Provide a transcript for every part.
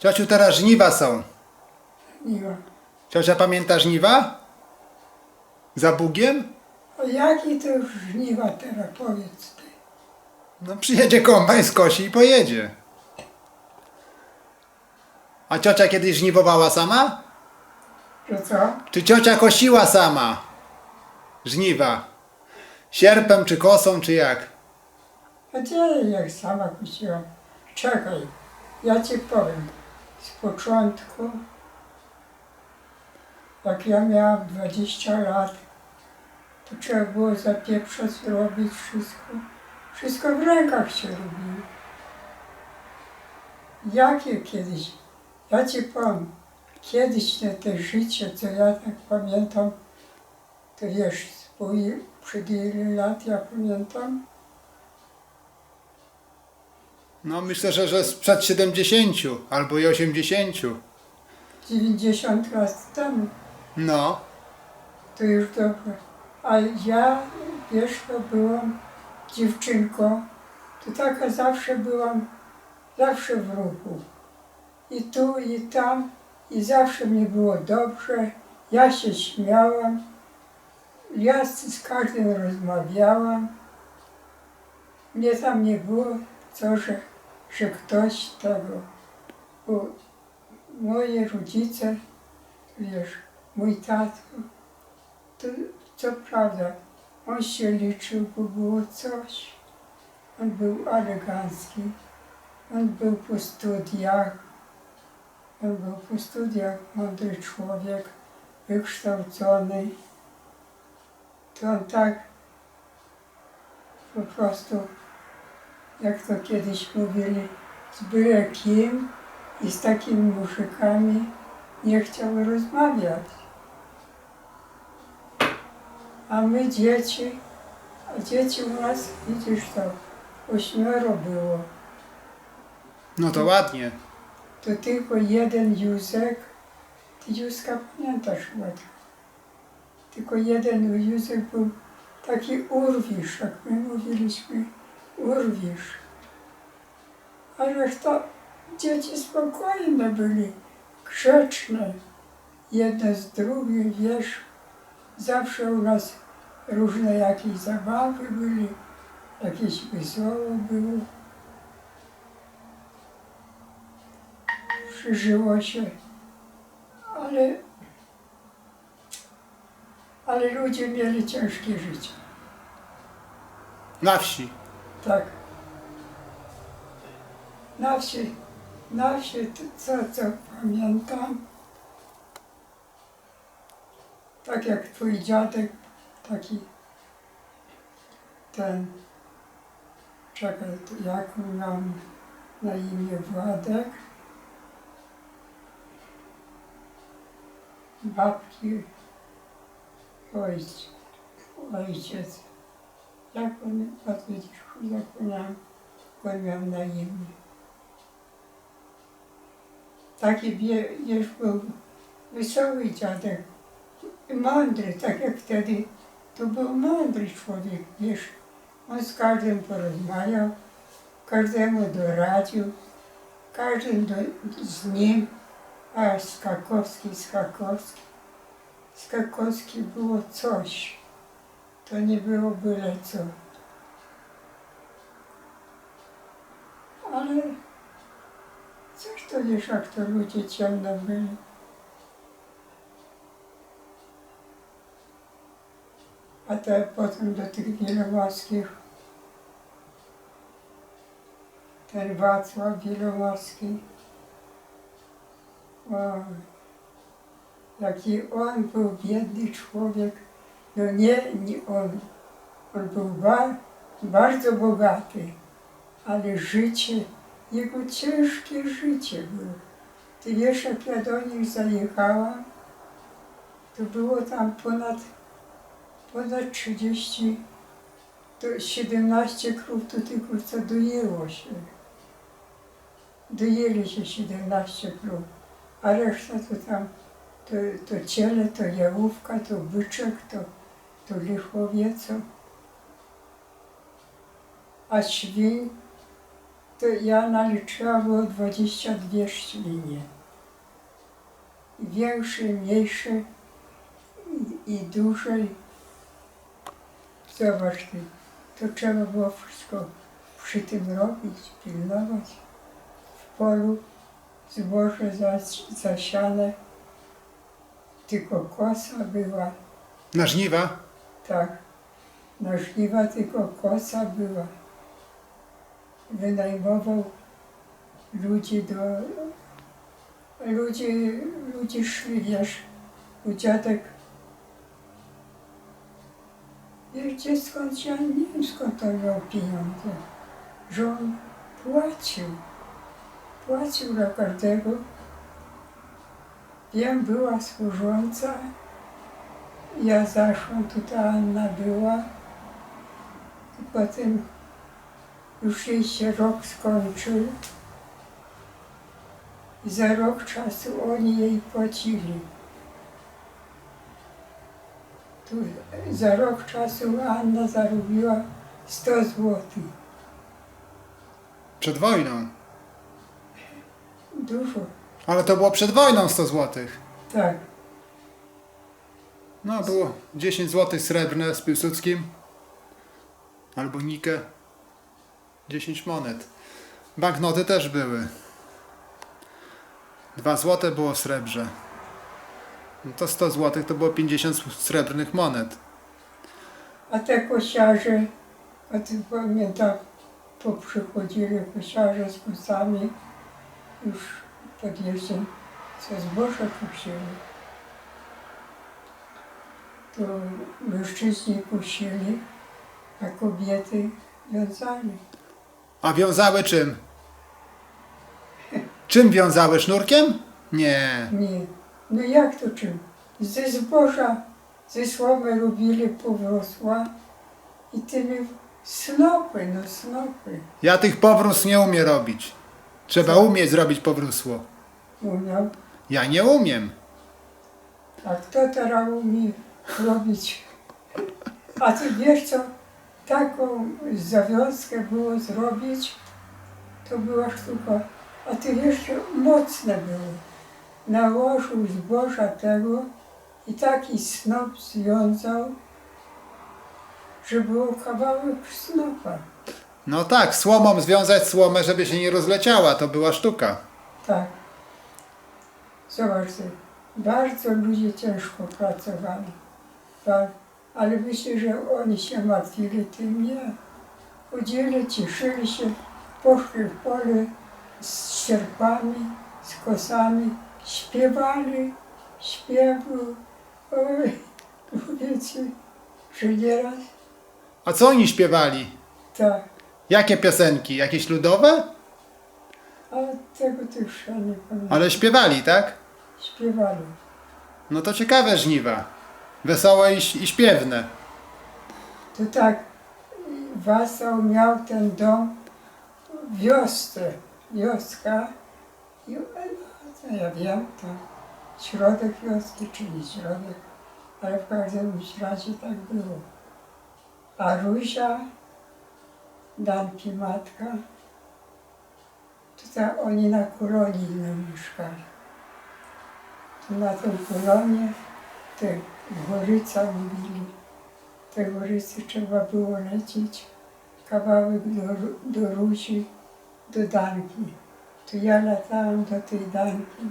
Ciociu, teraz żniwa są. Miła. Ciocia pamięta żniwa? Za Bugiem? A jaki to już żniwa teraz, powiedz ty. No przyjedzie kombajn, skosi i pojedzie. A ciocia kiedyś żniwowała sama? Że co? Czy ciocia kosiła sama? Żniwa. Sierpem, czy kosą, czy jak? A gdzie jak sama kusiłam? Czekaj, ja ci powiem. Z początku, jak ja miałam 20 lat, to trzeba było zapieprzać, robić wszystko. Wszystko w rękach się robiło. Jakie kiedyś? Ja ci powiem, kiedyś te, te życie, co ja tak pamiętam, to wiesz, przed ile lat ja pamiętam? No myślę, że, że sprzed 70 albo i 80. 90 lat temu, No. to już dobrze. A ja, wiesz, to byłam dziewczynką, to taka zawsze byłam, zawsze w ruchu. I tu, i tam, i zawsze mi było dobrze. Ja się śmiałam, ja z, z każdym rozmawiałam. Mnie tam nie było co, że, że ktoś tego, bo moje rodzice, wiesz, mój tato, to co prawda, on się liczył, bo było coś. On był elegancki, on był po studiach, on był po studiach mądry człowiek, wykształcony. To on tak po prostu, jak to kiedyś mówili, z byle kim i z takimi muszykami nie chciał rozmawiać. A my dzieci, a dzieci u nas, widzisz to, ośmioro było. No to ładnie. To tylko jeden Józek, ty Józka pamiętasz chyba. Tylko jeden Józek był taki urwisz, jak my mówiliśmy, urwisz. A reszta dzieci spokojne byli, grzeczne, jedne z drugim, wiesz. Zawsze u nas różne jakieś zabawy były, jakieś wesoło było. Przeżyło się, ale, ale ludzie mieli ciężkie życie, Na wsi. tak. Na wsi, na wsi, to co, co pamiętam, tak jak twój dziadek, taki ten, czekaj, jak miał na imię Władek, babki, ojciec, ojciec, jak on, jak on miał na imię. Taki, wiesz, był wesoły dziadek, mądry, tak jak wtedy, to był mądry człowiek, wiesz, on z każdym porozmawiał, każdemu doradził, każdy do, z nim, a Skakowski, Skakowski, Skakowski było coś, to nie było byle co. Ale coś to ludzie ciemno byli. A te potem do tych wielomorskich, ten Wacław Wielomorski, o, jaki on był biedny człowiek, no nie, nie on, on był ba, bardzo bogaty, ale życie, jego ciężkie życie było. Ty wiesz, jak ja do nich zajechałam, to było tam ponad ponad 30, to 17 krów to tylko co dojęło się. Dojęli się 17 krów, a reszta to tam, to, to ciele, to jałówka, to byczek, to, to lichowieco. A świń to ja naliczyłam było 22 świnie. I Większe, mniejsze i, i duże. Zobacz ty, to trzeba było wszystko przy tym robić, pilnować. W polu zboże zas- zasiane, tylko kosa była, Na żniwa? tak. Na żniwa tylko kosa była. Wynajmował ludzi do... Ludzie, ludzie szli, wiesz, u dziadek. Skąd, ja nie wiem skąd on miał pieniądze. Że on płacił. Płacił dla każdego. Wiem, była służąca. Ja zaszłam, tutaj Anna była. I potem już jej się rok skończył. I za rok czasu oni jej płacili. Tu za rok czasu Anna zarobiła 100 złotych. Przed wojną. Dużo, Ale to było przed wojną 100 zł. tak. No, było 10 zł srebrne z Piłsudskim. Albo Nikę. 10 monet. Banknoty też były. 2 zł było w srebrze. No to 100 zł to było 50 srebrnych monet. A te kosiarze, a ty pamiętam, poprzychodzili kosiarze z kusami, już podjeżdżam, co zboże kusili. To mężczyźni kusili, a kobiety wiązali. A wiązały czym? Czym wiązały? Sznurkiem? Nie. Nie, no jak to czym? Ze zboża, ze słomy robili powrosła i tymi snopy, no snopy. Ja tych powróz nie umiem robić. Trzeba umieć zrobić powrósło. Umiał. Ja nie umiem. A kto teraz umie robić? A ty wiesz co, taką zawiązkę było zrobić, to była sztuka. A wiesz, że mocne było. Nałożył zboża tego i taki snop związał, że było kawałek snopa. No tak, słomą związać słomę, żeby się nie rozleciała. To była sztuka. Tak. Zobacz, ty, bardzo ludzie ciężko pracowali. Tak. Ale myślę, że oni się martwili tym nie. Chodzili, cieszyli się, poszli w pole z sierpami, z kosami, śpiewali, śpiewu. Oj, mówię ci, że nieraz A co oni śpiewali? tak. Jakie piosenki? Jakieś ludowe? A tego to już ja nie pamiętam. Ale śpiewali, tak? Śpiewali. No to ciekawe żniwa. Wesołe i, i śpiewne. To tak, Wasał miał ten dom w wiosce, wioska i no, ja wiem, to środek wioski, czy nie środek, ale w każdym razie tak było. A Ruzia, Danki matka, to tak oni na kolonii mieszkali. To na tą kolonię, te Goryca mówili, te Gorycy trzeba było lecieć kawałek do, do Rusi, do Danki. To ja latałam do tej Danki.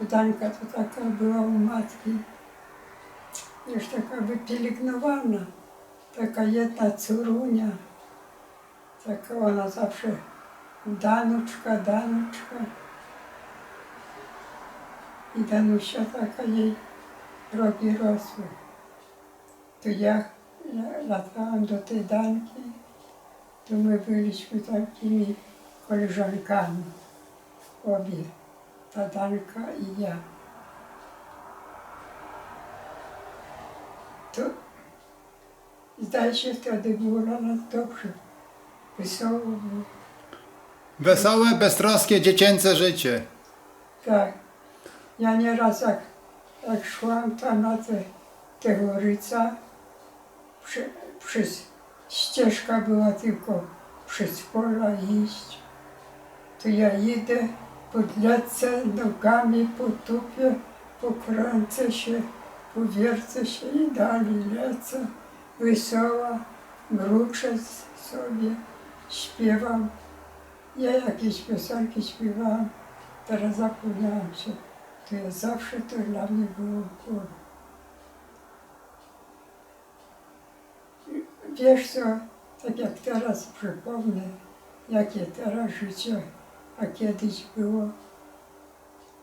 Bo Danka to taka była u matki, już taka wypielęgnowana, taka jedna córunia. Taka ona zawsze Danuczka, Danuczka. I Danusia taka jej rogi rosły. To ja la- latałam do tej Danki, to my byliśmy takimi koleżankami, obie, ta Danka i ja. To zdaje się wtedy było dla nas dobrze, wesoło było. Wesołe, beztroskie, dziecięce życie. Tak. Ja nieraz jak, jak szłam tam na te, te Goryca, przy, ścieżka była tylko przez pola iść, to ja idę, podlecę nogami, potupię, pokręcę się, powiercę się i dalej lecę. Wesoła, mruczę sobie, śpiewam. Ja jakieś piosenki śpiewałam, teraz zapomniałam się. To zawsze to dla mnie było głowie. Wiesz co, tak jak teraz przypomnę, jakie teraz życie, a kiedyś było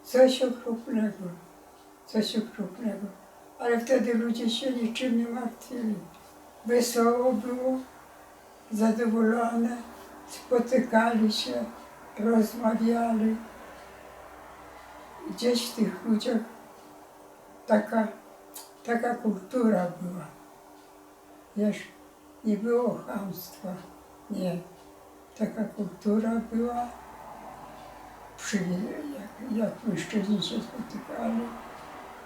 coś okropnego, coś okropnego. Ale wtedy ludzie się niczym nie martwili. Wesoło było, zadowolone, spotykali się, rozmawiali. Gdzieś w tych ludziach taka, taka kultura była. Wiesz, nie było chamstwa, nie. Taka kultura była, przy, jak, jak mężczyźni się spotykali,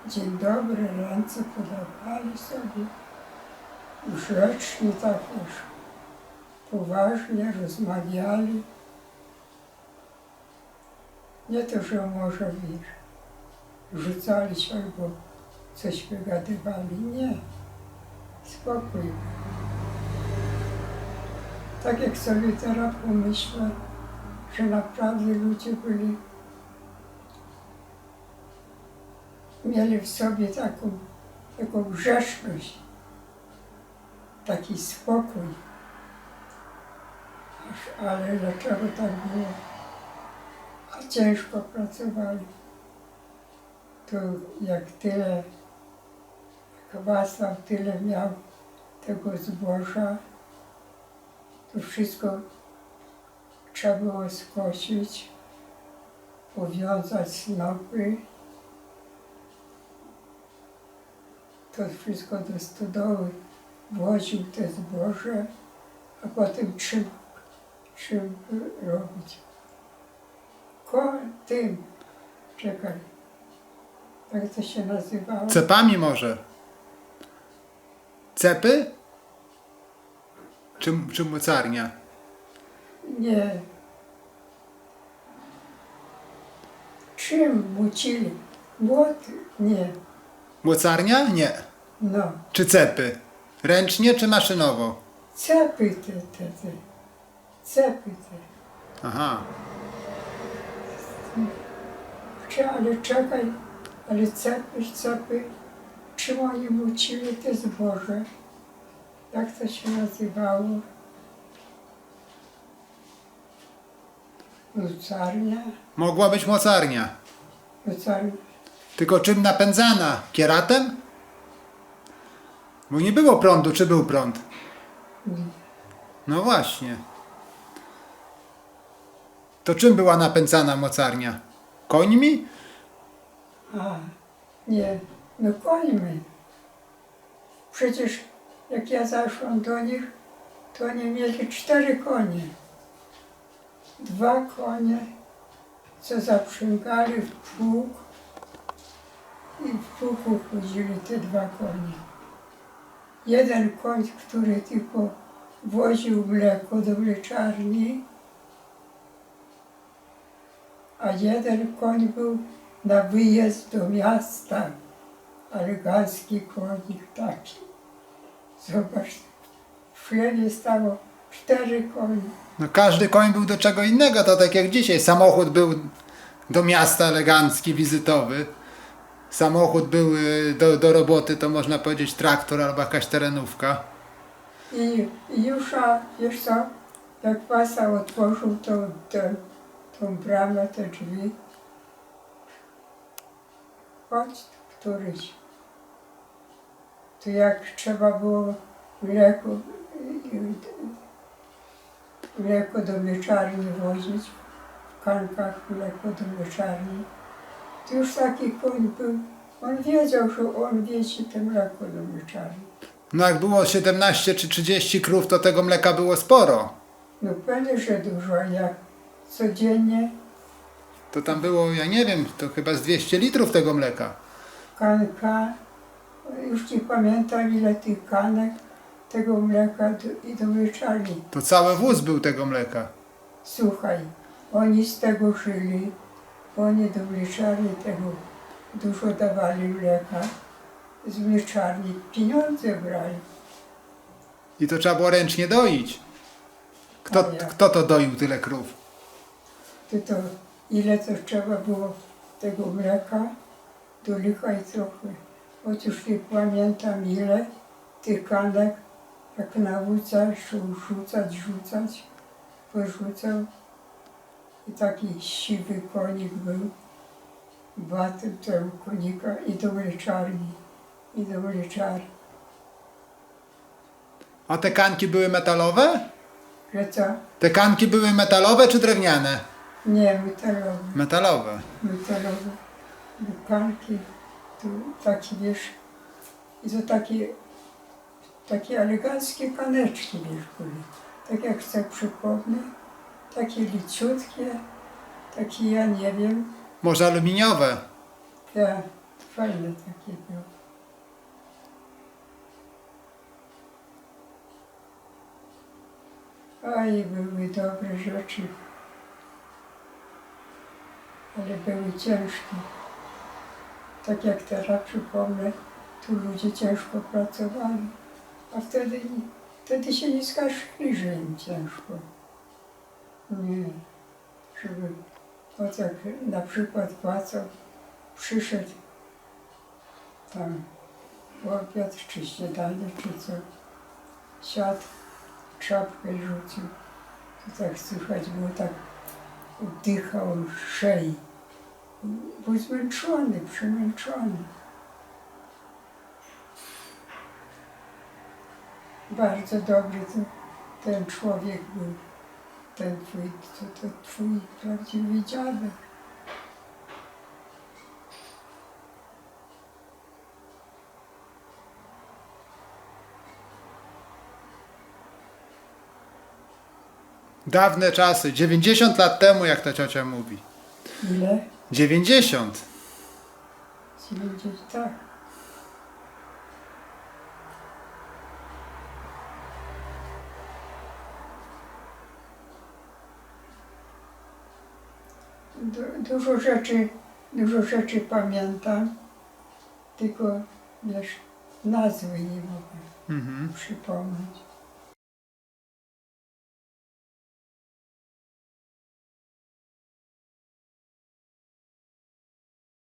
dzień dobry, ręce podawali sobie, grzecznie tak wiesz, poważnie rozmawiali. Nie to, że może wiesz, rzucali się albo coś wygadywali, nie. Spokój. Tak jak sobie teraz pomyślę, że naprawdę ludzie byli, mieli w sobie taką, taką grzeszność, taki spokój. Ale dlaczego tak było? Ciężko pracowali. To jak tyle, jak tyle miał tego zboża, to wszystko trzeba było skosić, powiązać snopy. To wszystko do stodoły woził te zboże, a potem czym, czym robić. Ko tym, czekaj, jak to się nazywało? Cepami może. Cepy? Czy, czy mocarnia? Nie. Czym mucili? Młot? Nie. Mocarnia? Nie. No. Czy cepy? Ręcznie czy maszynowo? Cepy te, te, te. Cepy te. Aha. Ale czekaj, ale cepy, cepy. Czym oni mucili te zboże? Jak to się nazywało? Lucarnia? Mogła być mocarnia. Lucarnia? Tylko czym napędzana? Kieratem? Bo nie było prądu, czy był prąd? Nie. No właśnie. To czym była napędzana mocarnia? Końmi? A, nie, no końmi. Przecież jak ja zaszłam do nich, to oni mieli cztery konie. Dwa konie, co zaprzęgali w pług i w pługu chodzili te dwa konie. Jeden koń, który tylko woził mleko do mleczarni, a jeden koń był na wyjazd do miasta. Elegancki konik taki. Zobacz, w chlebie stało cztery konie. No każdy koń był do czego innego, to tak jak dzisiaj. Samochód był do miasta elegancki, wizytowy. Samochód był y, do, do roboty, to można powiedzieć traktor albo jakaś terenówka. I, i już, a wiesz co, jak pasa otworzył tą, tą bramę, te drzwi, chodź któryś. To jak trzeba było mleko, mleko do mleczarni wozić, w kankach mleko do mleczarni, to już taki koń był, on wiedział, że on wieci te mleko do mleczarni. No jak było 17 czy 30 krów, to tego mleka było sporo. No pewnie, że dużo, jak codziennie To tam było, ja nie wiem, to chyba z 200 litrów tego mleka. kanka, już nie pamiętam ile tych kanek tego mleka do, i do mleczarni. To cały wóz był tego mleka. Słuchaj, Oni z tego żyli, oni do mleczarni tego dużo dawali mleka. Z mleczarni pieniądze brali. I to trzeba było ręcznie doić. Kto, A kto to doił tyle krów? To, to ile to trzeba było tego mleka do licha i trochę. Otóż nie pamiętam ile tych kanek, jak nawrócać, rzucać, rzucać, porzucał. I taki siwy konik był, batył tego konika i do mleczarni, i do mleczarni. A te kanki były metalowe? Że co? Te kanki były metalowe czy drewniane? Nie, metalowe. Metalowe. metalowe bukanki, tu takie wiesz, i to takie, takie eleganckie kaneczki wiesz były. Tak jak chcę przypomnę, takie liciutkie, takie ja nie wiem, Może aluminiowe. ja, fajne takie były. Oj, były dobre rzeczy, ale były ciężkie. Tak jak teraz przypomnę, tu ludzie ciężko pracowali, a wtedy, wtedy się nie skarżyli, że im ciężko. Nie, żeby, tak na przykład płacą, przyszedł tam obiad, czy śniadanie, czy co, siadł, czapkę rzucił, to tak słychać było, tak oddychał szyi. Był zmęczony, przemęczony. Bardzo dobry to, ten człowiek był, ten twój, to, to twój prawdziwy dziadek. Dawne czasy. 90 lat temu, jak ta ciocia mówi. Ile? 90. 90, tak. Du- Dużo rzeczy, dużo rzeczy pamiętam, tylko wiesz, nazwy nie mogę Mhm. przypomnieć.